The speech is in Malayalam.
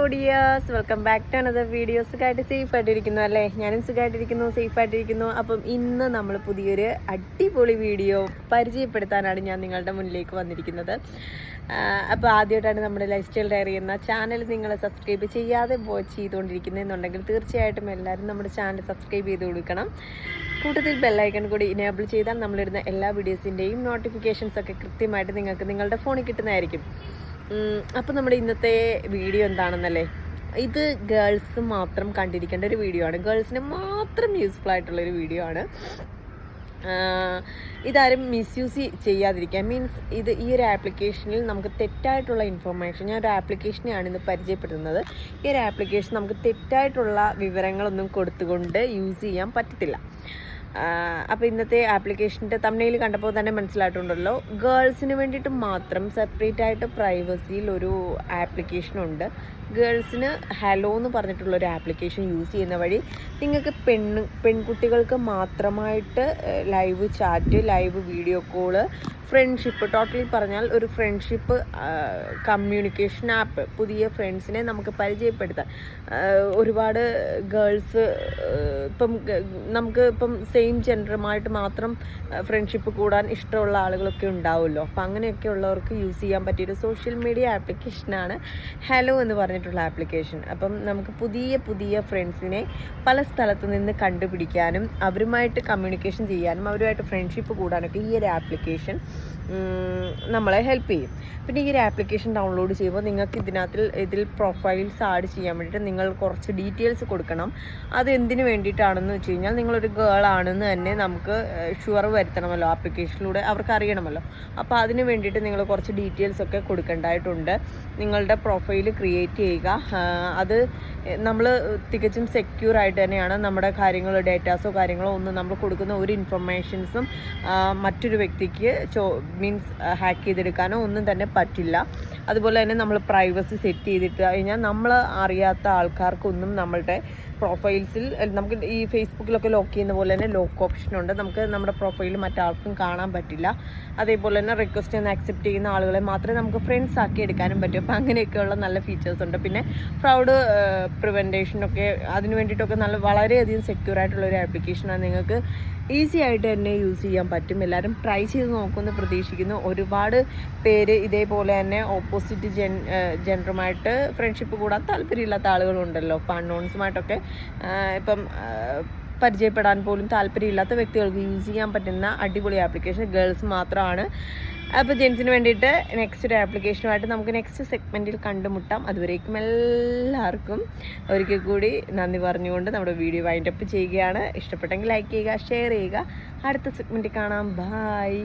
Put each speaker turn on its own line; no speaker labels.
ഓഡിയേഴ്സ് welcome back to another video സുഖമായിട്ട് സേഫ് ആയിട്ടിരിക്കുന്നു അല്ലേ? ഞാനും സുഖമായിട്ടിരിക്കുന്നു സേഫ് ആയിട്ടിരിക്കുന്നു അപ്പം ഇന്ന് നമ്മൾ പുതിയൊരു അടിപൊളി വീഡിയോ പരിചയപ്പെടുത്താനാണ് ഞാൻ നിങ്ങളുടെ മുന്നിലേക്ക് വന്നിരിക്കുന്നത്. അപ്പോൾ ആദ്യമായിട്ടാണ് നമ്മുടെ ലൈഫ് സ്റ്റൈൽ ഡയറി എന്ന ചാനൽ നിങ്ങൾ സബ്സ്ക്രൈബ് ചെയ്യാതെ വാച്ച് ചെയ്തുകൊണ്ടിരിക്കുന്നതെന്നുണ്ടെങ്കിൽ തീർച്ചയായിട്ടും എല്ലാവരും നമ്മുടെ ചാനൽ സബ്സ്ക്രൈബ് ചെയ്ത് കൊടുക്കണം. കൂട്ടത്തിൽ ബെല്ലൈക്കൺ കൂടി ഇനേബിൾ ചെയ്താൽ നമ്മളിടുന്ന എല്ലാ വീഡിയോസിന്റെയും നോട്ടിഫിക്കേഷൻസ് ഒക്കെ കൃത്യമായിട്ട് നിങ്ങൾക്ക് നിങ്ങളുടെ ഫോണിൽ കിട്ടുന്നതായിരിക്കും. അപ്പോൾ നമ്മുടെ ഇന്നത്തെ വീഡിയോ എന്താണെന്നല്ലേ? ഇത് ഗേൾസ് മാത്രം കണ്ടിരിക്കേണ്ട ഒരു വീഡിയോ ആണ്. ഗേൾസിന് മാത്രം യൂസ്ഫുൾ ആയിട്ടുള്ള ഒരു വീഡിയോ ആണ്. ഇതാരും മിസ്യൂസ് ചെയ്യാതിരിക്കുക മീൻസ് ഇത് ഈ ഒരു ആപ്ലിക്കേഷനിൽ നമുക്ക് തെറ്റായിട്ടുള്ള ഇൻഫർമേഷൻ ഞാൻ ഒരു ആപ്ലിക്കേഷനെയാണ് ഇന്ന് പരിചയപ്പെടുന്നത് ഈ ഒരു ആപ്ലിക്കേഷൻ നമുക്ക് തെറ്റായിട്ടുള്ള വിവരങ്ങളൊന്നും കൊടുത്തുകൊണ്ട് യൂസ് ചെയ്യാൻ പറ്റത്തില്ല. അപ്പോൾ ഇന്നത്തെ ആപ്ലിക്കേഷന്റെ തമിഴിൽ കണ്ടപ്പോൾ തന്നെ മനസ്സിലായിട്ടുണ്ടല്ലോ. ഗേൾസിന് വേണ്ടിയിട്ട് മാത്രം സെപ്പറേറ്റ് ആയിട്ട് പ്രൈവസിയിൽ ഒരു ആപ്ലിക്കേഷനുണ്ട് ഗേൾസിന് ഹലോ എന്ന് പറഞ്ഞിട്ടുള്ള ഒരു ആപ്ലിക്കേഷൻ യൂസ് ചെയ്യുന്ന വഴി നിങ്ങൾക്ക് പെണ്ണ് പെൺകുട്ടികൾക്ക് മാത്രമായിട്ട് live chat live video call friendship totally പറഞ്ഞാൽ ഒരു ഫ്രണ്ട്ഷിപ്പ് കമ്മ്യൂണിക്കേഷൻ ആപ്പ് പുതിയ ഫ്രണ്ട്സിനെ നമുക്ക് പരിചയപ്പെടുത്താം. ഒരുപാട് ഗേൾസ് ഇപ്പം നമുക്ക് ഇപ്പം സെയിം ജെൻഡറുമായിട്ട് മാത്രം ഫ്രണ്ട്ഷിപ്പ് കൂടാൻ ഇഷ്ടമുള്ള ആളുകളൊക്കെ ഉണ്ടാവുമല്ലോ. അപ്പം അങ്ങനെയൊക്കെ ഉള്ളവർക്ക് യൂസ് ചെയ്യാൻ പറ്റിയൊരു സോഷ്യൽ മീഡിയ ആപ്ലിക്കേഷനാണ് ഹലോ എന്ന് പറഞ്ഞിട്ടുള്ള ആപ്ലിക്കേഷൻ അപ്പം നമുക്ക് പുതിയ പുതിയ ഫ്രണ്ട്സിനെ പല സ്ഥലത്തു നിന്ന് കണ്ടുപിടിക്കാനും അവരുമായിട്ട് കമ്മ്യൂണിക്കേഷൻ ചെയ്യാനും അവരുമായിട്ട് ഫ്രണ്ട്ഷിപ്പ് കൂടാനൊക്കെ ഈ ഒരു ആപ്ലിക്കേഷൻ നമ്മളെ ഹെൽപ്പ് ചെയ്യും. പിന്നെ ഈ ഒരു ആപ്ലിക്കേഷൻ ഡൗൺലോഡ് ചെയ്യുമ്പോൾ നിങ്ങൾക്ക് ഇതിനകത്ത് ഇതിൽ പ്രൊഫൈൽസ് ആഡ് ചെയ്യാൻ വേണ്ടിയിട്ട് നിങ്ങൾ കുറച്ച് ഡീറ്റെയിൽസ് കൊടുക്കണം. അത് എന്തിനു വേണ്ടിയിട്ടാണെന്ന് വെച്ച് കഴിഞ്ഞാൽ നിങ്ങളൊരു ഗേൾ ആണെന്ന് തന്നെ നമുക്ക് ഷുവർ വരുത്തണമല്ലോ ആപ്ലിക്കേഷനിലൂടെ അവർക്ക് അറിയണമല്ലോ. അപ്പോൾ അതിന് വേണ്ടിയിട്ട് നിങ്ങൾ കുറച്ച് ഡീറ്റെയിൽസ് ഒക്കെ കൊടുക്കേണ്ടതായിട്ടുണ്ട്. നിങ്ങളുടെ പ്രൊഫൈൽ ക്രിയേറ്റ് ചെയ്യുക. അത് നമ്മൾ തികച്ചും സെക്യൂർ ആയിട്ട് തന്നെയാണ് നമ്മുടെ കാര്യങ്ങൾ ഡേറ്റാസോ കാര്യങ്ങളോ ഒന്നും നമ്മൾ കൊടുക്കുന്ന ഒരു ഇൻഫർമേഷൻസും മറ്റൊരു വ്യക്തിക്ക് ചോ മീൻസ് ഹാക്ക് ചെയ്തെടുക്കാനോ ഒന്നും തന്നെ പറ്റില്ല. അതുപോലെ തന്നെ നമ്മൾ പ്രൈവസി സെറ്റ് ചെയ്തിട്ട് കഴിഞ്ഞാൽ നമ്മൾ അറിയാത്ത ആൾക്കാർക്കൊന്നും നമ്മളുടെ പ്രൊഫൈൽസിൽ നമുക്ക് ഈ ഫേസ്ബുക്കിലൊക്കെ ലോക്ക് ചെയ്യുന്ന പോലെ തന്നെ ലോക്ക് ഓപ്ഷൻ ഉണ്ട്. നമുക്ക് നമ്മുടെ പ്രൊഫൈൽ മറ്റാർക്കും കാണാൻ പറ്റില്ല. അതേപോലെ തന്നെ റിക്വസ്റ്റ് ഒന്ന് ആക്സെപ്റ്റ് ചെയ്യുന്ന ആളുകളെ മാത്രമേ നമുക്ക് ഫ്രണ്ട്സ് ആക്കി എടുക്കാനും പറ്റൂ. അപ്പോൾ അങ്ങനെയൊക്കെയുള്ള നല്ല ഫീച്ചേഴ്സ് ഉണ്ട്. പിന്നെ ഫ്രൗഡ് പ്രിവെന്റേഷനൊക്കെ അതിന് വേണ്ടിയിട്ടൊക്കെ നല്ല വളരെയധികം സെക്യൂർ ആയിട്ടുള്ള ഒരു ആപ്ലിക്കേഷനാണ് നിങ്ങൾക്ക് ഈസി ആയിട്ട് തന്നെ യൂസ് ചെയ്യാൻ പറ്റും. എല്ലാവരും ട്രൈ ചെയ്ത് നോക്കുമെന്ന് പ്രതീക്ഷിക്കുന്നു. ഒരുപാട് പേര് ഇതേപോലെ തന്നെ ഓപ്പോസിറ്റ് ജെൻ ജെൻഡറുമായിട്ട് ഫ്രണ്ട്ഷിപ്പ് കൂടാൻ താല്പര്യമില്ലാത്ത ആളുകളുണ്ടല്ലോ. അപ്പം അൺനോൺസുമായിട്ടൊക്കെ ഇപ്പം പരിചയപ്പെടാൻ പോലും താല്പര്യമില്ലാത്ത വ്യക്തികൾക്ക് യൂസ് ചെയ്യാൻ പറ്റുന്ന അടിപൊളി ആപ്ലിക്കേഷൻ ഗേൾസ് മാത്രമാണ്. അപ്പോൾ ജെൻസിന് വേണ്ടിയിട്ട് നെക്സ്റ്റ് ഒരു ആപ്ലിക്കേഷനുമായിട്ട് നമുക്ക് നെക്സ്റ്റ് സെഗ്മെന്റിൽ കണ്ടുമുട്ടാം. അതുവരേക്കും എല്ലാവർക്കും ഒരിക്കൽ കൂടി നന്ദി പറഞ്ഞുകൊണ്ട് നമ്മുടെ വീഡിയോ വൈൻഡപ്പ് ചെയ്യുകയാണ്. ഇഷ്ടപ്പെട്ടെങ്കിൽ ലൈക്ക് ചെയ്യുക ഷെയർ ചെയ്യുക. അടുത്ത സെഗ്മെന്റിൽ കാണാം. ബായ്